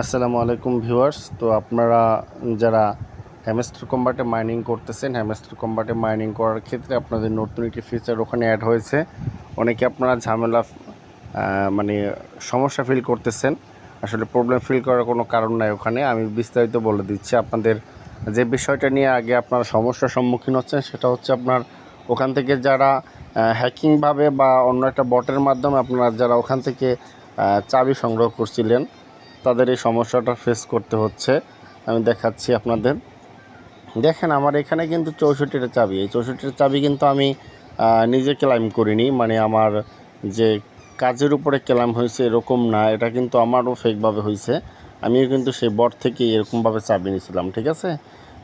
আসসালামু আলাইকুম ভিউয়ার্স। তো আপনারা যারা হ্যামেস্টার কম্বাটে মাইনিং করতেছেন, হ্যামেস্টার কম্বাটে মাইনিং করার ক্ষেত্রে আপনাদের নতুন একটি ফিচার ওখানে অ্যাড হয়েছে। অনেকে আপনারা ঝামেলা মানে সমস্যা ফিল করতেছেন। আসলে প্রবলেম ফিল করার কোনো কারণ নাই ওখানে। আমি বিস্তারিত বলে দিচ্ছি। আপনাদের যে বিষয়টা নিয়ে আগে আপনারা সমস্যার সম্মুখীন হচ্ছেন, সেটা হচ্ছে আপনার ওখান থেকে যারা হ্যাকিংভাবে বা অন্য একটা বটের মাধ্যমে আপনারা যারা ওখান থেকে চাবি সংগ্রহ করছিলেন তাদের এই সমস্যাটা ফেস করতে হচ্ছে। আমি দেখাচ্ছি আপনাদের। দেখেন, আমার এখানে কিন্তু চৌষট্টিটা চাবি। এই চৌষট্টিটা চাবি কিন্তু আমি নিজে ক্লাইম করিনি। মানে আমার যে কাজের উপরে ক্লাইম হয়েছে এরকম না, এটা কিন্তু আমারও ফেকভাবে হয়েছে। আমিও কিন্তু সেই বট থেকে এরকমভাবে চাবি নিয়েছিলাম, ঠিক আছে?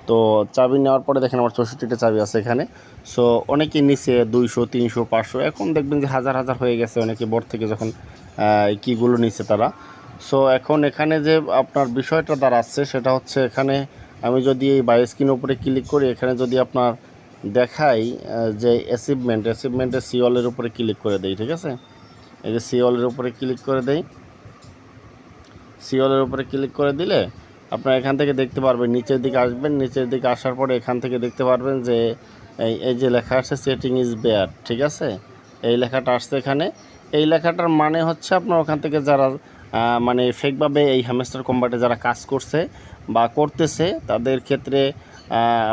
তো চাবি নেওয়ার পরে দেখেন আমার চৌষট্টিটা চাবি আছে এখানে। সো অনেকে নিচে দুইশো, তিনশো, পাঁচশো। এখন দেখবেন যে হাজার হাজার হয়ে গেছে অনেকে বট থেকে যখন কীগুলো নিচ্ছে তারা। সো এখন এখানে যে আপনার বিষয়টা দাঁড়াচ্ছে, সেটা হচ্ছে এখানে আমি যদি এই বাই স্ক্রিন উপরে ক্লিক করি, এখানে যদি আপনার দেখাই যে অ্যাচিভমেন্ট অ্যাচিভমেন্টের সিওলের উপরে ক্লিক করে দেই, ঠিক আছে? এই যে সিওলের উপরে ক্লিক করে দেই। সিওলের উপরে ক্লিক করে দিলে আপনার এখান থেকে দেখতে পারবেন, নিচের দিকে আসবেন, নিচের দিকে আসার পরে এখান থেকে দেখতে পারবেন যে, এই যে লেখা আছে সেটিং ইজ বেয়ার ঠিক আছে? এই লেখাটা আসছে এখানে। এই লেখাটার মানে হচ্ছে আপনার ওখান থেকে যারা মানে ফেকভাবে এই হ্যামস্টার কোম্পানিতে যারা কাজ করছে বা করতেছে তাদের ক্ষেত্রে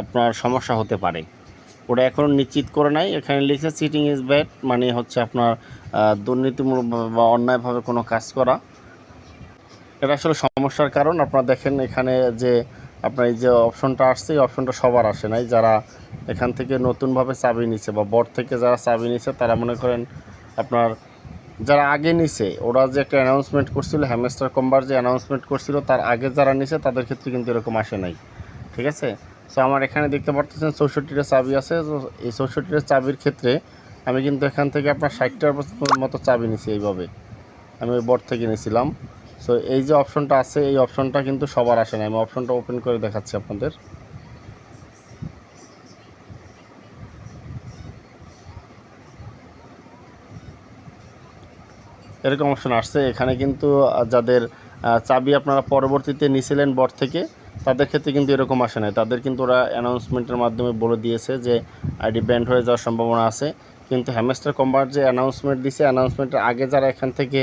আপনার সমস্যা হতে পারে। ওটা এখনও নিশ্চিত করে নাই। এখানে লিখছে চিটিং ইজ ব্যাড মানে হচ্ছে আপনার আহ, দুর্নীতিমূলক বা অন্যায়ভাবে কোনো কাজ করা। এটা আসলে সমস্যার কারণ। আপনারা দেখেন এখানে যে আপনার এই যে অপশনটা আসছে এই অপশনটা সবার আসে নাই। যারা এখান থেকে নতুনভাবে চাবি নিছে বা বট থেকে যারা চাবি নিছে তারা মনে করেন আপনার যারা আগে নিছে, ওরা যে একটা অ্যানাউন্সমেন্ট করছিল হ্যামস্টার কম্বার যে অ্যানাউন্সমেন্ট করছিল, তার আগে যারা নিছে, তাদের ক্ষেত্রে কিন্তু এরকম আসে নাই। ঠিক আছে? সো আমার এখানে দেখতে পারতেছেন চৌষট্টিটা চাবি আছে। তো এই চৌষট্টিটা চাবির ক্ষেত্রে আমি কিন্তু এখান থেকে আপনার ষাটটার মতো চাবি নিছি এইভাবে। আমি ওই বট থেকে নিয়েছিলাম সো এই যে অপশনটা আছে, এই অপশনটা কিন্তু সবার আসে না আমি অপশনটা ওপেন করে দেখাচ্ছি আপনাদের। এরকম অপশন আসছে। এখানে কিন্তু যাদের চাবি আপনারা পরবর্তীতে নিছিলেন বট থেকে, তাদের ক্ষেত্রে কিন্তু এরকম আসে নাই। তাদের কিন্তু ওরা অ্যানাউন্সমেন্টের মাধ্যমে বলে দিয়েছে যে, আইডি ব্যান্ড হয়ে যাওয়ার সম্ভাবনা আছে। কিন্তু হ্যামেস্টার কম্বার যে অ্যানাউন্সমেন্ট দিছে অ্যানাউন্সমেন্টের আগে যারা এখান থেকে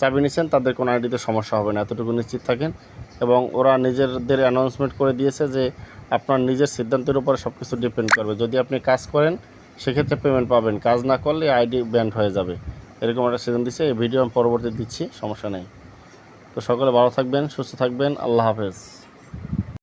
চাবি নিছেন, তাদের কোনো আইডিতে সমস্যা হবে না। এতটুকু নিশ্চিত থাকেন। এবং ওরা নিজেদের অ্যানাউন্সমেন্ট করে দিয়েছে যে, আপনার নিজের সিদ্ধান্তের উপরে সব কিছু ডিপেন্ড করবে। যদি আপনি কাজ করেন, সেক্ষেত্রে পেমেন্ট পাবেন। কাজ না করলে আইডি ব্যান্ড হয়ে যাবে। এরকম একটা সিজন দিচ্ছে এই ভিডিও আমি পরবর্তী দিচ্ছি, সমস্যা নেই। তো সকলে ভালো থাকবেন, সুস্থ থাকবেন, আল্লাহ হাফেজ।